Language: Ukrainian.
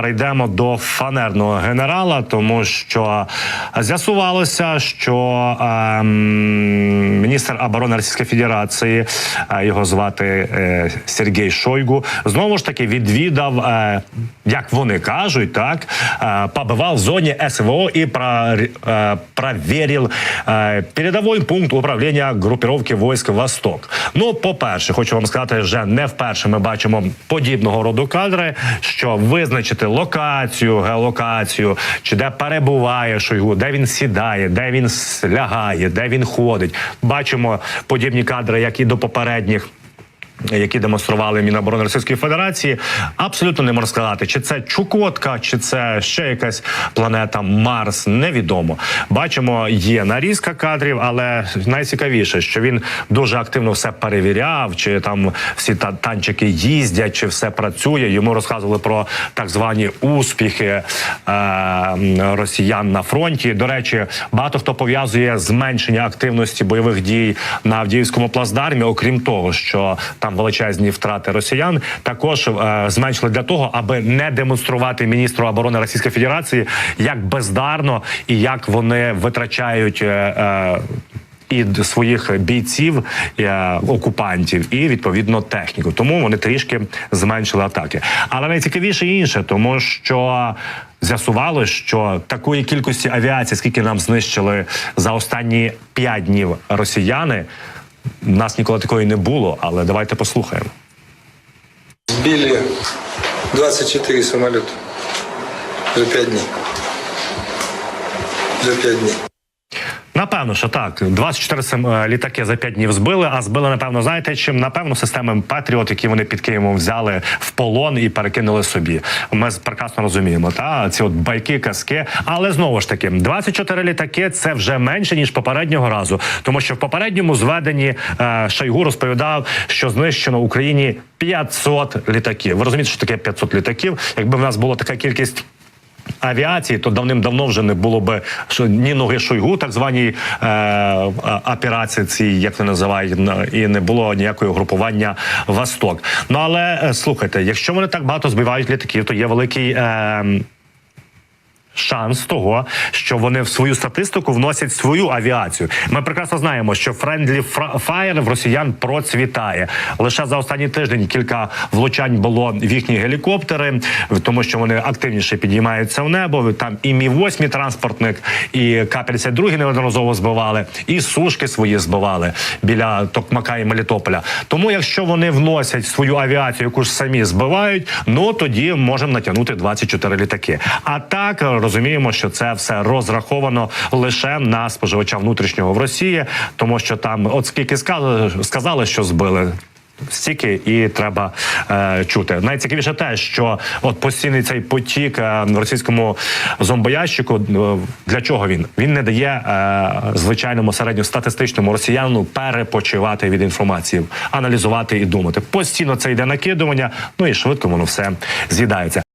перейдемо до фанерного генерала, тому що з'ясувалося, що ем, міністр оборони Російської Федерації е, його звати е, Сергій Шойгу, знову ж таки відвідав, е, як вони кажуть, так е, побивав в зоні СВО і про, е, проверил е, передовий пункт управління групіровки військ Восток. Ну, по-перше, хочу вам сказати, вже не вперше ми бачимо подібного роду кадри, що визначити локацію, геолокацію, чи де перебуває Шойгу, де він сідає, де він лягає, де він ходить. Бачимо подібні кадри, як і до попередніх. Які демонстрували Міноборони Російської Федерації, абсолютно не можна сказати, чи це Чукотка, чи це ще якась планета Марс. Невідомо. Бачимо, є нарізка кадрів, але найцікавіше, що він дуже активно все перевіряв, чи там всі та танчики їздять, чи все працює. Йому розказували про так звані успіхи е- росіян на фронті. До речі, багато хто пов'язує зменшення активності бойових дій на Авдіївському плацдармі, окрім того, що там величезні втрати росіян, також е, зменшили для того, аби не демонструвати міністру оборони Російської Федерації, як бездарно і як вони витрачають. Е, е, і своїх бійців е, окупантів, і відповідно техніку. Тому вони трішки зменшили атаки. Але найцікавіше інше, тому що з'ясувало, що такої кількості авіації, скільки нам знищили за останні п'ять днів росіяни, нас ніколи такої не було. Але давайте послухаємо. Сбили 24 самоліти за 5 днів. За 5 дней. Напевно, що так. 24 сим- е, літаки за 5 днів збили, а збили, напевно, знаєте чим? Напевно, системи Патріот, які вони під Києвом взяли в полон і перекинули собі. Ми прекрасно розуміємо, та ці от байки, казки. Але знову ж таки, 24 літаки це вже менше ніж попереднього разу, тому що в попередньому зведенні е, Шойгу розповідав, що знищено Україні 500 літаків. Ви розумієте, що таке 500 літаків? Якби в нас була така кількість авіації, то давним-давно вже не було би ні ноги Шойгу, так званій е, е, операції, ці як не називають, і не було ніякого групування Восток. Ну але е, слухайте, якщо вони так багато збивають літаків, то є великий. Е, Шанс того, що вони в свою статистику вносять свою авіацію. Ми прекрасно знаємо, що Friendly Fire в росіян процвітає. Лише за останній тиждень кілька влучань було в їхні гелікоптери, тому що вони активніше підіймаються в небо. Там і мі 8 транспортник, і К-52 неодноразово збивали, і сушки свої збивали біля Токмака і Мелітополя. Тому, якщо вони вносять свою авіацію, яку ж самі збивають, ну тоді можемо натягнути 24 літаки. А так розуміємо, що це все розраховано лише на споживача внутрішнього в Росії, тому що там, от скільки сказали, сказали, що збили. Стільки і треба е, чути. Найцікавіше те, що от постійний цей потік е, російському зомбоящику. е, для чого він? Він не дає е, звичайному середньостатистичному росіянину перепочивати від інформації, аналізувати і думати. Постійно це йде накидування, ну і швидко воно все з'їдається.